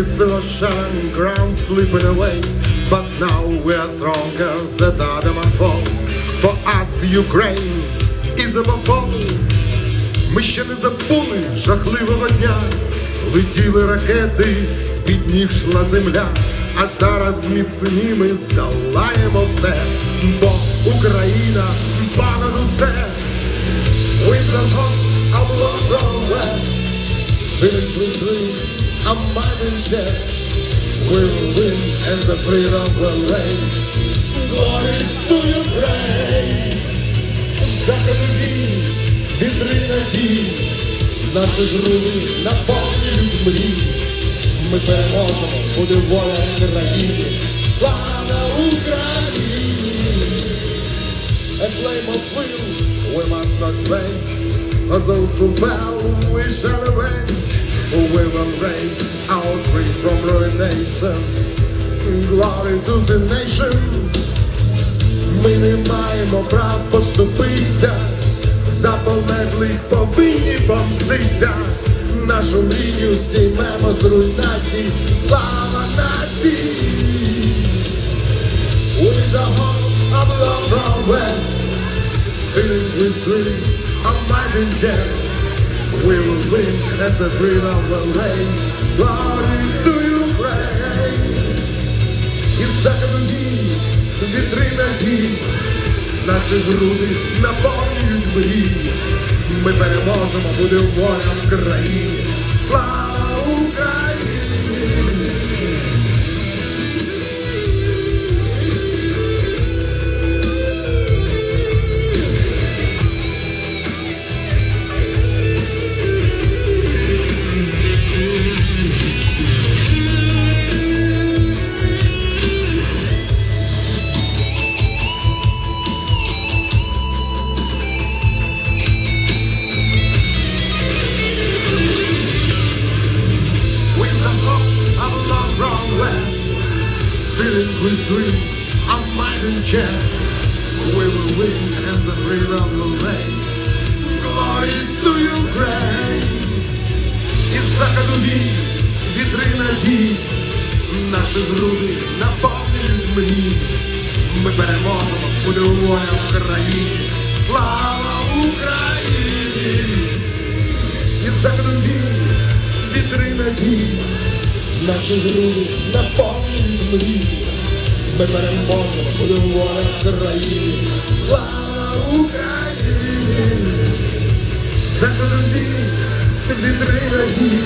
Rockets were shining, ground slipping away. But now we're stronger than Adam and. For us, Ukraine is above all. Ми ще не забули жахливого дня. Летіли ракети, з-під ніг шла земля. А зараз міцніми здолаємо все, бо Україна понад усе. With the hope of love from west, Feeling through dreams, a mighty jet. We will win and the freedom will reign. Glory to Ukraine! Закалюбі, вітри надій, наші груди наповнюють мрії. Ми переможемо, буде воля країни. Слава Україні! A flame of will we must not quench. For those who fell, we shall avenge. We will raise our dream from ruination. Glory to the nation. Ми не маємо прав поступитися. За полеглих повинні помститися. The freedom will reign. Glory to Ukraine! І в закалені вітри надій, наші груди наповнюють мрії. Ми переможемо, буде воля в країні. With dreams of might and chest, we will win and the freedom will reign. Glory to Ukraine! Із закалюбі вітри надій, наші груди наповнюють мрії. Ми переможемо, буде воля в країні. Слава Україні! Із закалюбі вітри надій, наші груди наповнюють мрії. Ми переможемо, буде воля в країні. Слава Україні! Закалюбі вітри надій.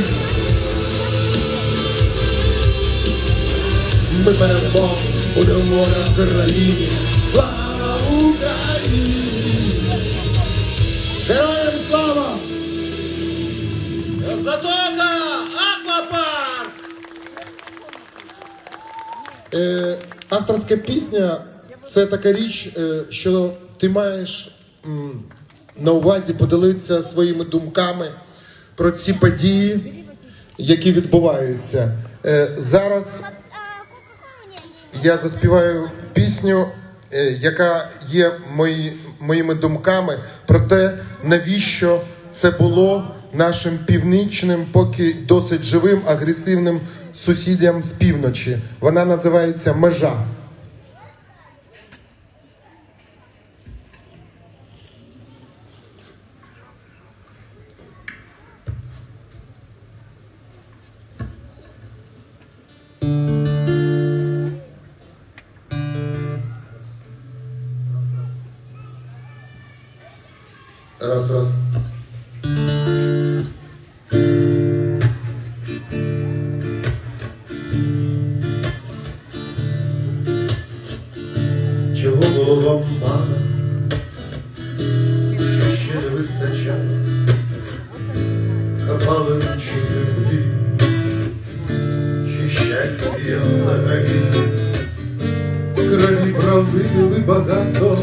Ми переможемо, буде воля в країні. Слава Україні! Героям слава! Затока Аквапарк! Е, авторська пісня це така річ, е, що ти маєш на увазі поділитися своїми думками про ці події, які відбуваються. Е, зараз я заспіваю пісню, е, яка є мої, моїми думками про те, навіщо це було нашим північним, поки досить живим, агресивним сусідям з півночі. Вона називається Межа. Раз, раз. Ви багато.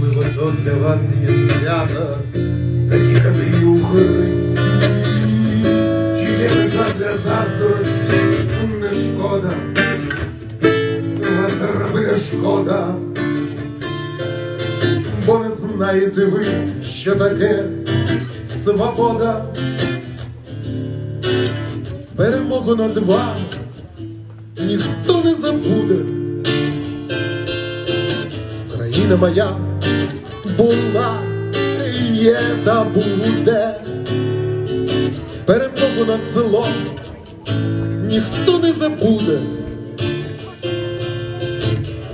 Можливо, то для вас є свято, такі кади у Христі. Чи є мета для заздрості, не шкода, вас робить шкода, бо не знаєте ви, що таке свобода. перемогу над вами ніхто не забуде. Країна моя була, є та буде. Перемогу над злом ніхто не забуде.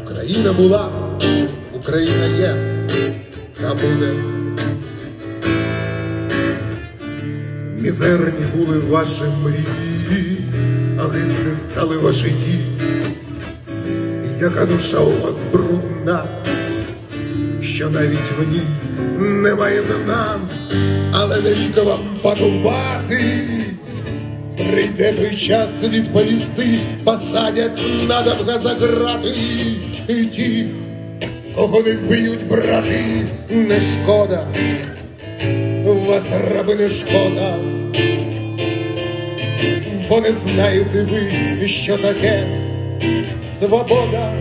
Україна була, Україна є та буде. Мізерні були ваші мрії, але не стали ваші дії. Яка душа у вас брудна, що навіть в ній немає дна, але не віка вам панувати. Прийде той час відповісти, посадять надовго за грати. І ті, кого не вб'ють брати, не шкода, вас раби не шкода, бо не знаєте ви, що таке свобода.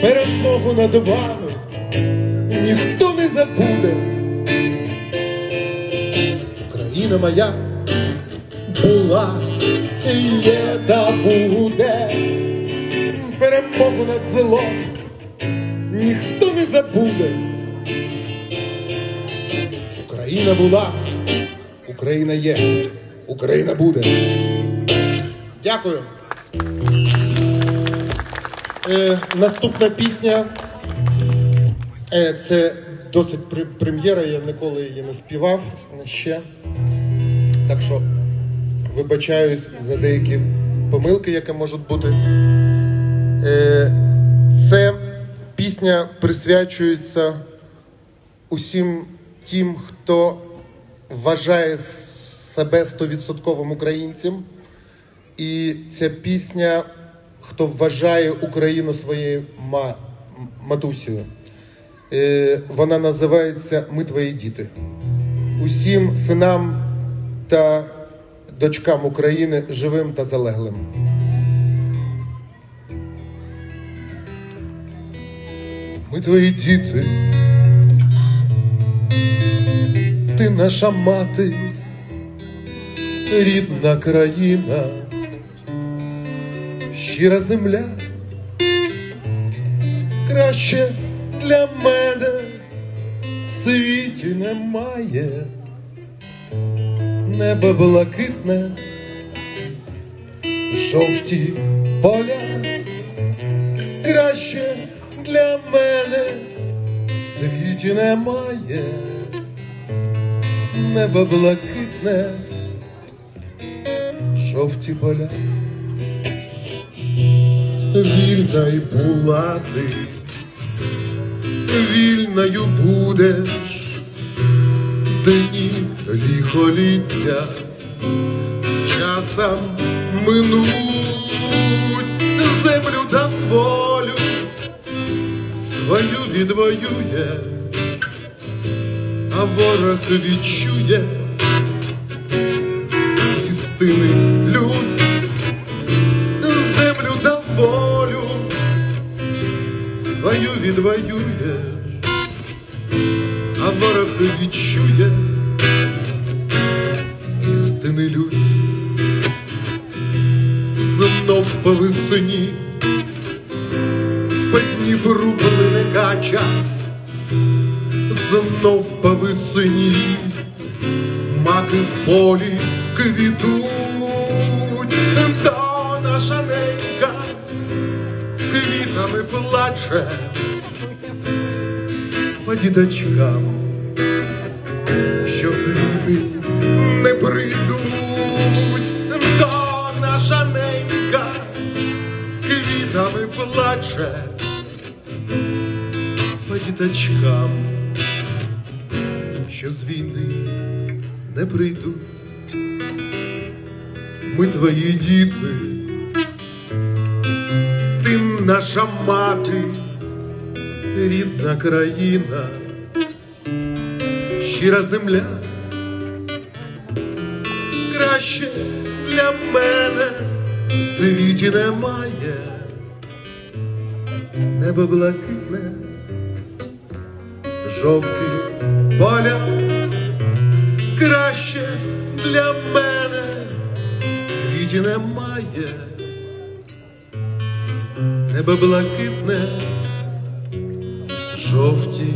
Перемогу над вами ніхто не забуде. Україна моя була, є та буде. Перемогу над злом ніхто не забуде. Україна була, Україна є, Україна буде. Дякую. Е, наступна пісня. Е, це досить пр- прем'єра, я ніколи її не співав ще. Так що вибачаюсь за деякі помилки, які можуть бути. Е, це пісня присвячується усім тим, хто вважає себе стовідсотковим українцем. І ця пісня, хто вважає Україну своєю ма- матусею. Е, вона називається Ми твої діти. Усім синам та дочкам України живим та залеглим. Ми твої діти. Ти наша мати, рідна країна, щира земля, краще для мене в світі немає, небо блакитне, жовті поля, краще для мене в світі немає. Небо блакитне, жовті поля. Вільна й була ти, вільною будеш, дні ліхоліття часом минуть. Землю та волю свою відвоює. А ворог відчує істини свою відвоює, а ворог відчує істини люд, знов по весні, по Дніпру плине кача. Знов по весні, маки в полі квітуть, то наша ненька квітами плаче по діточкам, що з війни не прийдуть, то наша ненька квітами плаче по діточкам що з війни не прийдуть. Ми твої діти, ти наша мати, рідна країна, щира земля, краще для мене в світі немає, небо блакитне, жовті поля краще. для мене в світі немає. Небо блакитне, жовті.